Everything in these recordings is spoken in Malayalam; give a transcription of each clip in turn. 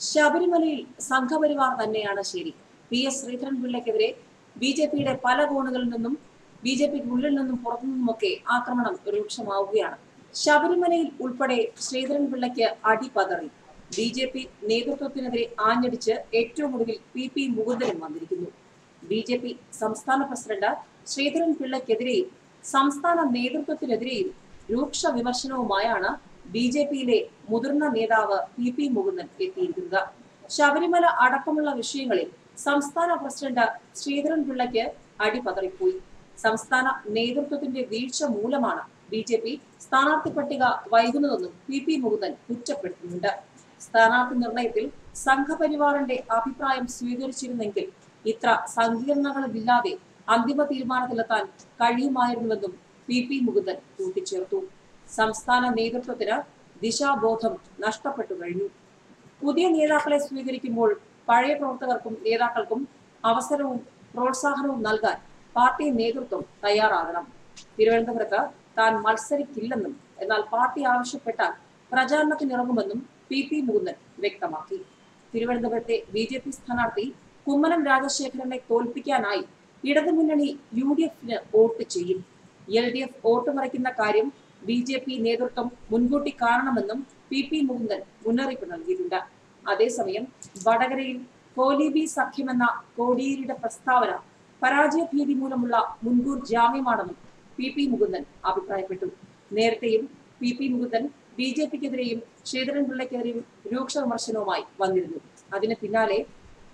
ശബരിമലയിൽ സംഘപരിവാർ തന്നെയാണ് ശരി. പി എസ് ശ്രീധരൻപിള്ളയ്ക്കെതിരെ ബി ജെ പിയുടെ പല കോണുകളിൽ നിന്നും ബി ജെ പിക്ക് ഉള്ളിൽ നിന്നും പുറത്തു നിന്നുമൊക്കെ ആക്രമണം രൂക്ഷമാവുകയാണ്. ശബരിമലയിൽ ഉൾപ്പെടെ ശ്രീധരൻപിള്ളയ്ക്ക് അടി പതറി ബി ജെ പി നേതൃത്വത്തിനെതിരെ ആഞ്ഞടിച്ച് ഏറ്റവും ഒടുവിൽ പി പി മുകുന്ദനും വന്നിരിക്കുന്നു. ബി ജെ പി സംസ്ഥാന പ്രസിഡന്റ് ശ്രീധരൻ പിള്ളയ്ക്കെതിരെയും സംസ്ഥാന നേതൃത്വത്തിനെതിരെയും രൂക്ഷ വിമർശനവുമായാണ് ബി ജെ പിയിലെ മുതിർന്ന നേതാവ് പി പി മുകുന്ദൻ എത്തിയിരിക്കുന്നത്. ശബരിമല അടക്കമുള്ള വിഷയങ്ങളിൽ സംസ്ഥാന പ്രസിഡന്റ് ശ്രീധരൻ പിള്ളയ്ക്ക് അടിപതറിപ്പോയി. സംസ്ഥാന നേതൃത്വത്തിന്റെ വീഴ്ച മൂലമാണ് ബി ജെ പി സ്ഥാനാർത്ഥി പട്ടിക വൈകുന്നതെന്നും പി പി മുകുന്ദൻ കുറ്റപ്പെടുത്തുന്നുണ്ട്. സ്ഥാനാർത്ഥി നിർണയത്തിൽ സംഘപരിവാറിന്റെ അഭിപ്രായം സ്വീകരിച്ചിരുന്നെങ്കിൽ ഇത്ര സങ്കീർണങ്ങളില്ലാതെ അന്തിമ തീരുമാനത്തിലെത്താൻ കഴിയുമായിരുന്നുവെന്നും പി പി മുകുന്ദൻ കൂട്ടിച്ചേർത്തു. സംസ്ഥാന നേതൃത്വത്തിന് ദിശാബോധം നഷ്ടപ്പെട്ടു കഴിഞ്ഞു. പുതിയ നേതാക്കളെ സ്വീകരിക്കുമ്പോൾ പഴയ പ്രവർത്തകർക്കും നേതാക്കൾക്കും അവസരവും പ്രോത്സാഹനവും നൽകാൻ പാർട്ടി നേതൃത്വം തയ്യാറാകണം. തിരുവനന്തപുരത്ത് താൻ മത്സരിക്കില്ലെന്നും എന്നാൽ പാർട്ടി ആവശ്യപ്പെട്ടാൽ പ്രചാരണത്തിനിറങ്ങുമെന്നും പി പി മുകുന്ദൻ വ്യക്തമാക്കി. തിരുവനന്തപുരത്തെ ബി ജെ പി സ്ഥാനാർത്ഥി കുമ്മനം രാജശേഖരനെ തോൽപ്പിക്കാനായി ഇടതുമുന്നണി യു ഡി എഫിന് വോട്ട് ചെയ്യും. എൽ ഡി എഫ് വോട്ട് മറിക്കുന്ന കാര്യം ബി ജെ പി നേതൃത്വം മുൻകൂട്ടി കാണണമെന്നും പി പി മുകുന്ദൻ മുന്നറിയിപ്പ് നൽകിയിട്ടുണ്ട്. അതേസമയം വടകരയിൽ കോലീബി സഖ്യമെന്ന കോടിയേരിയുടെ പ്രസ്താവന പരാജയ ഭീതി മൂലമുള്ള മുൻകൂർ ജാമ്യമാണെന്നും പി പി മുകുന്ദൻ അഭിപ്രായപ്പെട്ടു. നേരത്തെയും പി പി മുകുന്ദൻ ബി ജെ പിക്കെതിരെയും ശ്രീധരൻപിള്ളയ്ക്കെതിരെയും രൂക്ഷ വിമർശനവുമായി വന്നിരുന്നു. അതിന് പിന്നാലെ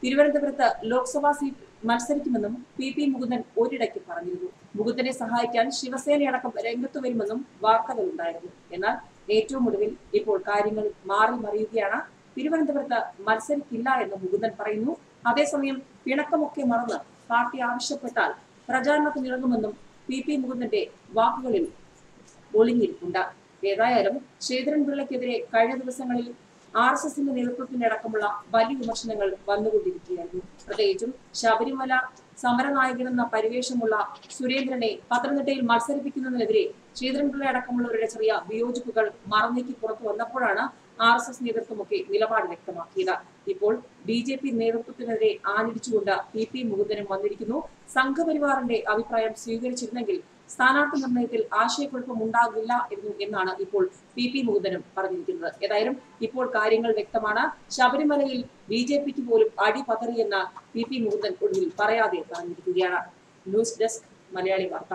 തിരുവനന്തപുരത്ത് ലോക്സഭാ സീറ്റ് മത്സരിക്കുമെന്നും പി പി മുകുന്ദൻ ഒരിടയ്ക്ക് പറഞ്ഞിരുന്നു. മുകുന്ദനെ സഹായിക്കാൻ ശിവസേനയടക്കം രംഗത്തു വരുമെന്നും വാർത്തകളുണ്ടായിരുന്നു. എന്നാൽ ഏറ്റവും ഒടുവിൽ ഇപ്പോൾ കാര്യങ്ങൾ മാറി മറിയുകയാണ്. തിരുവനന്തപുരത്ത് മത്സരിക്കില്ല എന്ന് മുകുന്ദൻ പറയുന്നു. അതേസമയം പിണക്കമൊക്കെ മറന്ന് പാർട്ടി ആവശ്യപ്പെട്ടാൽ പ്രചാരണത്തിനിറങ്ങുമെന്നും പി പി മുകുന്ദന്റെ വാക്കുകളിൽ ഒളിഞ്ഞിരിപ്പുണ്ട്. ഏതായാലും ശ്രീധരൻപിള്ളയ്ക്കെതിരെ കഴിഞ്ഞ ദിവസങ്ങളിൽ ആർ എസ് എസിന്റെ നേതൃത്വത്തിന്റെ അടക്കമുള്ള വലിയ വിമർശനങ്ങൾ വന്നുകൊണ്ടിരിക്കുകയായിരുന്നു. പ്രത്യേകിച്ചും ശബരിമല സമരനായകനെന്ന പരിവേഷമുള്ള സുരേന്ദ്രനെ പത്തനംതിട്ടയിൽ മത്സരിപ്പിക്കുന്നതിനെതിരെ ശ്രീധരൻപിള്ള അടക്കമുള്ളവരുടെ ചെറിയ വിയോജിപ്പുകൾ മറന്നേക്ക് പുറത്തു വന്നപ്പോഴാണ് ആർ എസ് എസ് നേതൃത്വമൊക്കെ നിലപാട് വ്യക്തമാക്കിയത്. ഇപ്പോൾ ബി ജെ പി നേതൃത്വത്തിനെതിരെ ആഞ്ഞടിച്ചുകൊണ്ട് പി പി മുകുന്ദനും വന്നിരിക്കുന്നു. സംഘപരിവാറിന്റെ അഭിപ്രായം സ്വീകരിച്ചിരുന്നെങ്കിൽ സ്ഥാനാർത്ഥി നിർണയത്തിൽ ആശയക്കുഴപ്പം ഉണ്ടാകില്ല എന്ന് എന്നാണ് ഇപ്പോൾ പി പി മുകുന്ദനും പറഞ്ഞിരിക്കുന്നത്. ഏതായാലും ഇപ്പോൾ കാര്യങ്ങൾ വ്യക്തമാണ്. ശബരിമലയിൽ ബി ജെ പിക്ക് പോലും അടി പതറിയെന്ന് പി പി മുകുന്ദൻ ഒടുവിൽ പറയാതെ പറഞ്ഞിരിക്കുകയാണ്. ന്യൂസ് ഡെസ്ക് മലയാളി വാർത്ത.